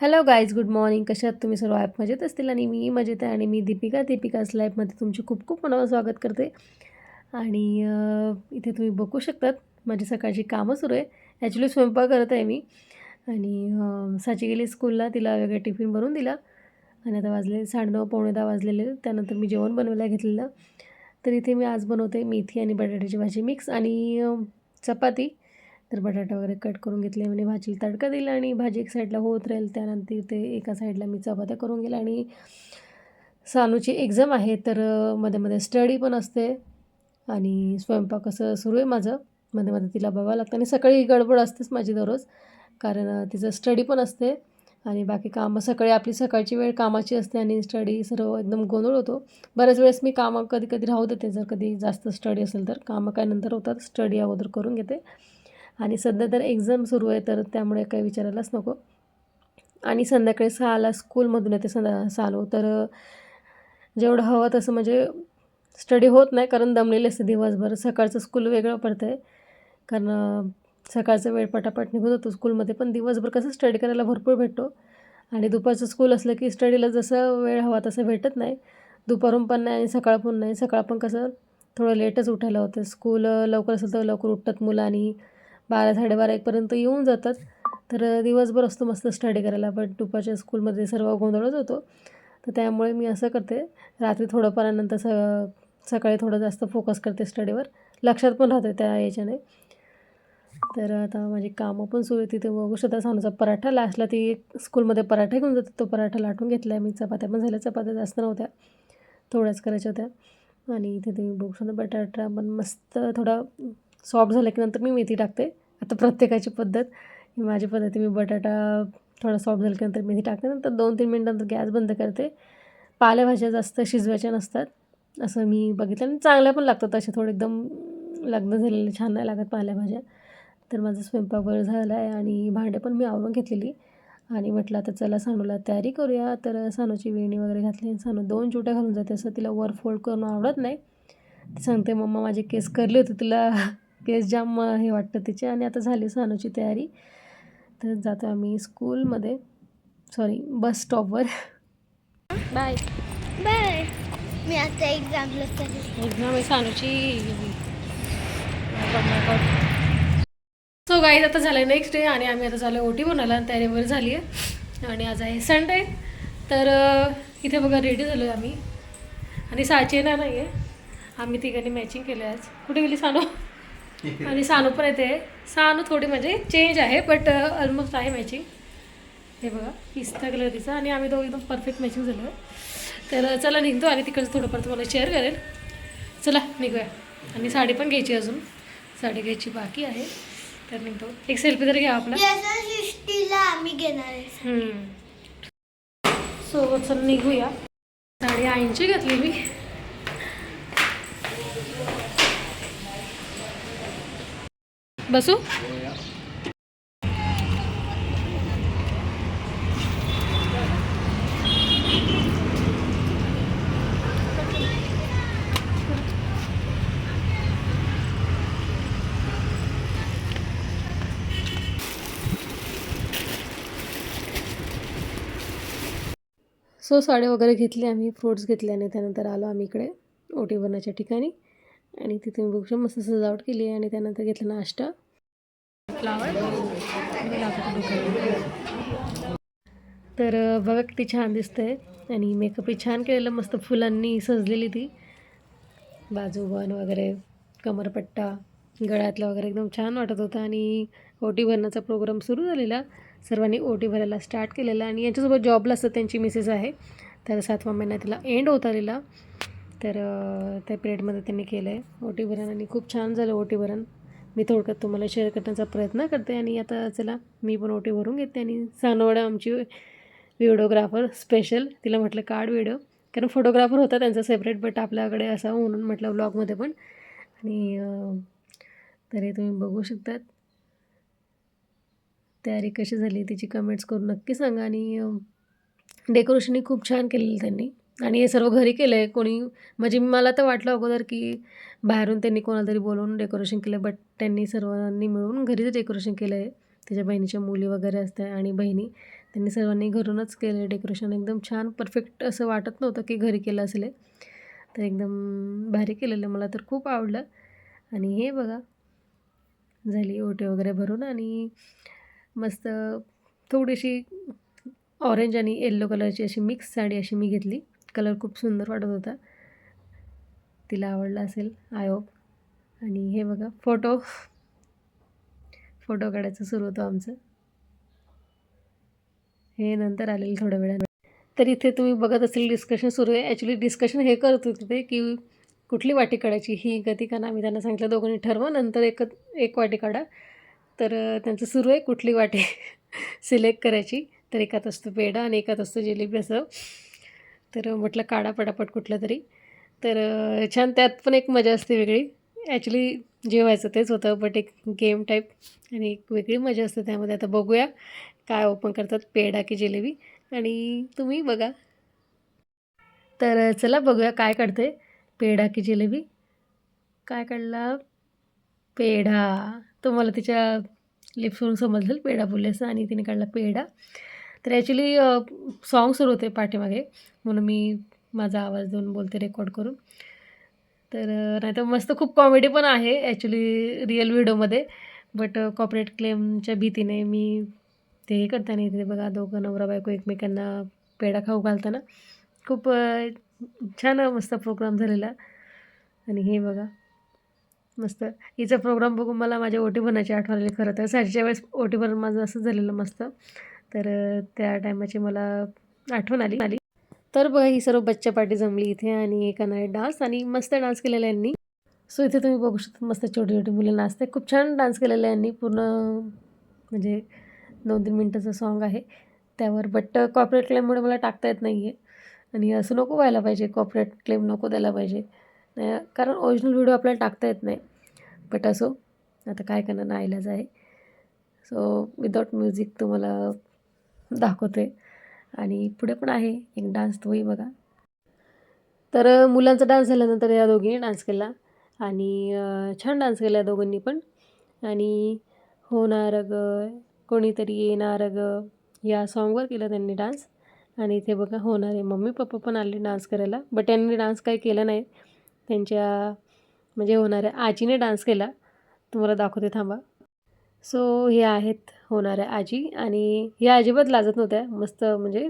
Hello guys good morning कशात तुम्ही सर्व ॲप मजेत असतील? आणि मी मजेत आहे आणि मी दीपिका. दीपिकाच लाईफमध्ये तुमचे खूप खूप मनावर स्वागत करते. आणि इथे तुम्ही बघू शकतात माझी सकाळची कामं सुरू आहे. ॲक्च्युली स्वयंपाक करत आहे मी. आणि साची गेली स्कूलला तिला वेगळा टिफिन बनवून दिला. आणि आता वाजले साडेनऊ पावणे दहा वाजलेले. त्यानंतर मी जेवण बनवायला घेतलेलं. तर इथे मी आज बनवते मेथी आणि बटाट्याची भाजी मिक्स आणि चपाती. तर बटाटा वगैरे कट करून घेतले म्हणजे भाजीला तडका दिला आणि भाजी एक साईडला होत राहील त्यानंतर ते एका साईडला मी चपात्या करून गेल्या आणि सानूची एक्झाम आहे तर मध्ये मध्ये स्टडी पण असते. आणि स्वयंपाक असं सुरू आहे माझं. मध्ये मध्ये तिला बघावं लागतं. आणि सकाळी गडबड असतेच माझी दररोज कारण तिचं स्टडी पण असते. आणि बाकी कामं सकाळी आपली सकाळची वेळ कामाची असते आणि स्टडी सर्व एकदम गोंधळ होतो. बऱ्याच वेळेस मी कामं कधी कधी राहू देते. जर कधी जास्त स्टडी असेल तर कामं काय नंतर होतात स्टडी अगोदर करून घेते. आणि सध्या तर एक्झाम सुरू आहे तर त्यामुळे काही विचारायलाच नको. आणि संध्याकाळी सहाला स्कूलमधून येते संध्या सालो. तर जेवढं हवं तसं म्हणजे स्टडी होत नाही कारण दमलेले असते दिवसभर. सकाळचं स्कूल वेगळं पडतं आहे कारण सकाळचं सकाळचा वेळ पटापट निघून जातो स्कूलमध्ये पण दिवसभर कसं स्टडी करायला भरपूर भेटतो. आणि दुपारचं स्कूल असलं की स्टडीला जसं वेळ हवा तसं भेटत नाही. दुपारून पण नाही आणि सकाळ पण नाही. सकाळ पण कसं थोडं लेटच उठायला होतं. स्कूल लवकर असेल तर लवकर उठतात मुलं आणि बारा साडेबारा एकपर्यंत येऊन जातात. तर दिवसभर असतो मस्त स्टडी करायला. बट दुपारच्या स्कूलमध्ये सर्व गोंधळच होतो. तर त्यामुळे मी असं करते. रात्री थोडंफारानंतर स सकाळी थोडं जास्त फोकस करते स्टडीवर लक्षात पण राहते त्या याच्याने. तर आता माझी कामं पण सुरू आहे तिथे बघू शकता सांगूचा पराठा. लास्टला ती स्कूलमध्ये पराठा घेऊन जाते. तो पराठा लाटून घेतला आहे मी चपात्या पण झाल्या. चपात्या जास्त नव्हत्या. थोड्याच करायच्या होत्या. आणि इथे तुम्ही बघू शकता बटाटा पण मस्त थोडा सॉफ्ट झालं की नंतर मी मेथी टाकते. आता प्रत्येकाची पद्धत. ही माझी पद्धती मी बटाटा थोडा सॉफ्ट झालं की नंतर मेथी टाकते. नंतर दोन तीन मिनटानंतर गॅस बंद करते. पालेभाज्या जास्त शिजवायच्या नसतात. असं मी बघितलं. आणि चांगल्या पण लागतात. अशा थोडे एकदम लग्न झालेले छान नाही लागत पालेभाज्या तर माझा स्वयंपाक वेळ झाला आहे आणि भांडे पण मी आवरून घेतलेली. आणि म्हटलं आता चला सानूला तयारी करूया. तर सानूची वेणी वगैरे घातली आणि सानू दोन चुट्या घालून जाते. असं तिला वर फोल्ड करून आवडत नाही. ती सांगते मम्मा माझे केस करले होते. तिला केस जाम हे वाटतं तिचे. आणि आता झाली सानूची तयारी. तर जातो आम्ही स्कूलमध्ये. सॉरी बस स्टॉपवर बाय बाय मी आता एक्झामला चालली. एक्झाम आहे सानूची. सो गाईज आता झालं आहे नेक्स्ट डे आणि आम्ही आता झालो ओटी बनवला आणि तयारी वगैरे झाली आहे. आणि आज आहे संडे तर इथे बघा रेडी झालो आहे आम्ही. आणि साची येणार नाही आहे आम्ही तिघांनी मॅचिंग केलं आहे आज. कुठे गेली सानू? आणि सानू पण येते. सानू थोडी म्हणजे चेंज आहे बट ऑलमोस्ट आहे मॅचिंग हे बघा पिस्ता कलर तिचा आणि आम्ही दोघं एकदम परफेक्ट मॅचिंग झालो. तर चला निघतो आणि तिकडचं थोडंफार तुम्हाला शेअर करेल चला निघूया. आणि साडी पण घ्यायची अजून. साडी घ्यायची बाकी आहे. तर निघतो. एक सेल्फी तर घ्या आपला. आम्ही घेणार सोबत चल निघूया. साडी ऐंशी घातली मी बसू? सो साड्या वगैरे घेतले आम्ही फ्रुट्स घेतल्याने त्यानंतर आलो आम्ही इकडे ओटी बनण्याच्या ठिकाणी. आणि तिथे मी बघू मस्त सजावट केली आहे आणि त्यानंतर घेतला नाश्ता. फ्लावर तर बघा किती छान दिसतंय. आणि मेकअपही छान केलेलं मस्त फुलांनी सजलेली ती. बाजू बन वगैरे कमरपट्टा गळ्यातला वगैरे एकदम छान वाटत होता. आणि ओटी भरण्याचा प्रोग्राम सुरू झालेला. सर्वांनी ओटी भरायला स्टार्ट केलेला. आणि यांच्यासोबत जॉबला असतं त्यांची मिसेस आहे. तर सातवा महिना तिला एंड होत आलेला. तर त्या पिरियडमध्ये त्यांनी केलं आहे ओटी भरण आणि खूप छान झालं ओटी भरण मी थोडक्यात तुम्हाला शेअर करण्याचा प्रयत्न करते आणि आता चला मी पण ओटी भरून घेते आणि सानवडा आमची व्हिडिओग्राफर स्पेशल तिला म्हटलं काढ व्हिडिओ कारण फोटोग्राफर होता त्यांचा सेपरेट बट आपल्याकडे असा म्हणून म्हटलं ब्लॉगमध्ये पण. आणि तरी तुम्ही बघू शकतात. तयारी कशी झाली तिची कमेंट्स करून नक्की सांगा. आणि डेकोरेशनही खूप छान केलेलं त्यांनी. आणि हे सर्व घरी केलं आहे कोणी म्हणजे मला तर वाटलं अगोदर की बाहेरून त्यांनी कोणाला तरी बोलवून डेकोरेशन केलं बट त्यांनी सर्वांनी मिळून घरीच डेकोरेशन केलं आहे त्याच्या बहिणीच्या मुली वगैरे असतात आणि बहिणी त्यांनी सर्वांनी घरूनच केलं डेकोरेशन एकदम छान परफेक्ट असं वाटत नव्हतं की घरी केलं असेल. तर एकदम भारी केलेलं. मला तर खूप आवडलं. आणि हे बघा झाली ओटे वगैरे भरून आणि मस्त थोडीशी ऑरेंज आणि येल्लो कलरची अशी मिक्स साडी अशी मी घेतली. कलर खूप सुंदर वाटत होता. तिला आवडला असेल आय होप आणि हे बघा फोटो फोटो काढायचं सुरू होतं आमचं. हे नंतर आलेलं थोड्या वेळाने. तर इथे तुम्ही बघत असेल डिस्कशन सुरू आहे. ॲक्च्युली डिस्कशन हे करत होते ते की कुठली वाटी काढायची ही गती का ना मी त्यांना सांगितलं दोघांनी ठरवा नंतर एक एक वाटी काढा. तर त्यांचं सुरू आहे कुठली वाटी सिलेक्ट करायची. तर एकात असतो पेढा आणि एकात असतो जिलेबी असं तर म्हटलं काढा पटापट कुठलं तरी. तर छान त्यात पण एक मजा असते वेगळी. ॲक्च्युली जेवायचं तेच होतं बट एक गेम टाईप आणि एक वेगळी मजा असते त्यामध्ये. आता बघूया काय ओपन करतात पेढा की जिलेबी. आणि तुम्ही बघा. तर चला बघूया काय काढते पेढा की जिलेबी. काय काढला? पेढा. तुम्हाला तिच्या लिप्सवरून समजलं पेढा बोलले असं आणि तिने काढला पेढा. तर ॲक्च्युली सॉन्ग सुरू होते पाठीमागे. म्हणून मी माझा आवाज देऊन बोलते रेकॉर्ड करून. तर नाही तर मस्त खूप कॉमेडी पण आहे ॲक्च्युली रिअल व्हिडिओमध्ये बट कॉपरेट क्लेमच्या भीतीने मी ते हे करताना इथे बघा दोघं नवरा बायको एकमेकांना पेढा खाऊ घालताना खूप छान मस्त प्रोग्राम झालेला. आणि हे बघा मस्त. हिचा प्रोग्राम बघून मला माझ्या ओटी भरण्याची आठवण आली खरं तर. साडीच्या वेळेस ओटी भरण माझं असं झालेलं मस्त. तर त्या टायमाची मला आठवण आली. आली तर बघा ही सर्व बच्चा पार्टी जमली इथे आणि एकानं डान्स आणि मस्त डान्स केलेला यांनी. सो इथे तुम्ही बघू शकता मस्त छोटी छोटी मुलं नाचते खूप छान डान्स केलेला आहे यांनी. पूर्ण म्हणजे दोन तीन मिनटाचं सॉन्ग आहे. त्यावर बट कॉपरेट क्लेममुळे मला टाकता येत नाही आहे आणि असं नको व्हायला पाहिजे. कॉपरेट क्लेम नको द्यायला पाहिजे. कारण ओरिजिनल व्हिडिओ आपल्याला टाकता येत नाही. बट असो आता काय करणार? नाईलाज आहे. सो विदाऊट म्युझिक तुम्हाला दाखवते आणि पुढे पण आहे एक डान्स तोही बघा. तर मुलांचा डान्स झाल्यानंतर या दोघींनी डान्स केला. आणि छान डान्स केला या दोघांनी पण. आणि होणार ग कोणीतरी येणार ग या सॉन्गवर केला त्यांनी डान्स आणि इथे बघा होणार आहे. मम्मी पप्पा पण आले डान्स करायला. बट त्यांनी डान्स काही केला नाही. त्यांच्या म्हणजे होणाऱ्या आजीने डान्स केला. तुम्हाला दाखवते थांबा. सो हे आहेत होणाऱ्या आजी आणि ह्या अजिबात लाजत नव्हत्या. मस्त म्हणजे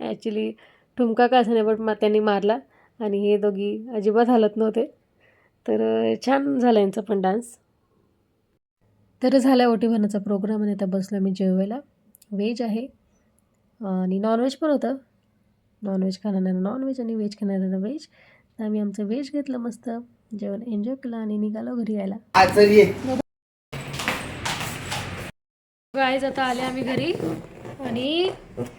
ॲक्च्युली ठुमका का असं नाही बट मा त्यांनी मारला आणि हे दोघी अजिबात हलत नव्हते. तर छान झाला यांचा पण डान्स तर झाला ओटी भरण्याचा प्रोग्राम आणि आता बसलो मी जेवायला. व्हेज आहे. आणि नॉनव्हेज पण होतं. नॉनव्हेज खाणाऱ्यांना नॉनव्हेज आणि व्हेज खाणाऱ्यांना व्हेज तर आम्ही आमचं व्हेज घेतलं मस्त. जेवण एन्जॉय केलं आणि निघालो घरी यायला. गाईज आता आले आम्ही घरी? आणि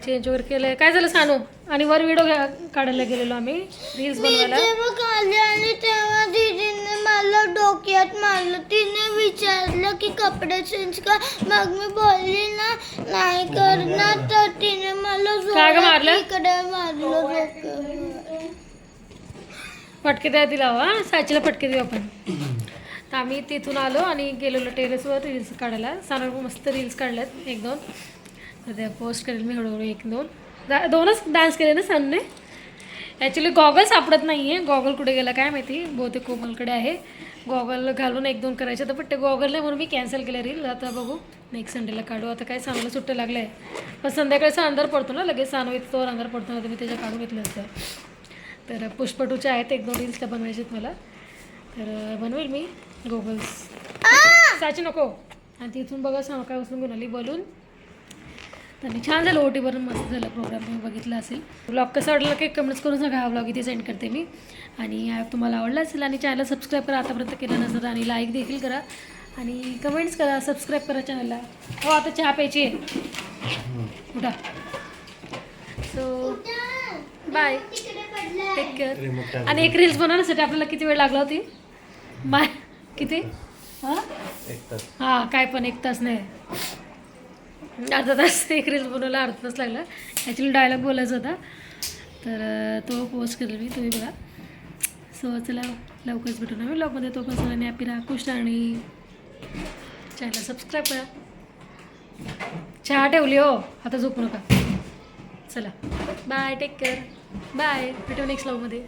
चेंज वगैरे केलं काय झालं सानू? आणि वर व्हिडिओ घ्या काढायला गेलेलो आम्ही. रील्स बनवायला. आणि तेव्हा दीदीने मला डोक्यात मारलं. तिने विचारलं की कपडे चेंज कर. मग मी बोलली ना नाही करणार. तर तिने मला काय गं जोरात मारलं? इकडे मारलं डोक्यावर. फटके द्या दिला हा? साचीला फटके देऊ आपण. तर आम्ही तिथून आलो आणि गेलेलो टेरेसवर रील्स काढायला. सानू मस्त रील्स काढल्यात एक दोन. तर त्या पोस्ट करेल मी हळूहळू एक दोन. दा- दोनच डान्स केले ना सानूने? ॲक्च्युली गॉगल सापडत नाही आहे गॉगल कुठे गेला काय माहिती? बहुतेक कोमलकडे आहे. गॉगल घालून एक दोन करायचे तर पण ते गॉगल नाही म्हणून मी कॅन्सल केलं रील आता बघू. नेक्स्ट संडेला काढू. आता काय चांगलं सुट्टं लागलं आहे पण संध्याकाळचा अंधार पडतो ना लगेच सानू इथं तोवर अंधार पडतो. ना तर मी त्याच्या काढून घेतलं असतं तर पुष्पटूचे आहेत एक दोन रील्स त्या बनवायचे आहेत मला. तर बनवेल मी गोगल्स साची नको. आणि तिथून बघा सांग काय उचलून घेऊन आली बलून आणि छान झालं ओटी भरून मस्त झालं प्रोग्राम तुम्ही बघितला असेल. ब्लॉग कसा वाटला की कमेंट्स करून सांगा. हा ब्लॉग इथे सेंड करते मी. आणि हा तुम्हाला आवडला असेल आणि चॅनल सबस्क्राईब करा आतापर्यंत केलं नसेल आणि लाईक देखील करा. आणि कमेंट्स करा सबस्क्राईब करा चॅनलला हो आता चहा प्यायची आहे. उठा. So bye take. केअर आणि एक रील्स बनवण्यासाठी आपल्याला किती वेळ लागला होती? बाय. किती? हां? हां काय पण एक तास नाही. अर्धा तास एक रील्स बनवायला अर्धा तास लागला. ॲक्च्युली डायलॉग बोलायचा होता. तर तो पोस्ट केला मी तुम्ही बघा. सो चला लवकरच भेटू नवीन ब्लॉगमध्ये तो पण सगळ्यांनी हॅपी राहा खुश आणि चॅनल सबस्क्राईब करा. चहा ठेवली हो. आता झोपू नका. चला. बाय टेक केअर बाय भेटू नेक्स्ट ब्लॉगमध्ये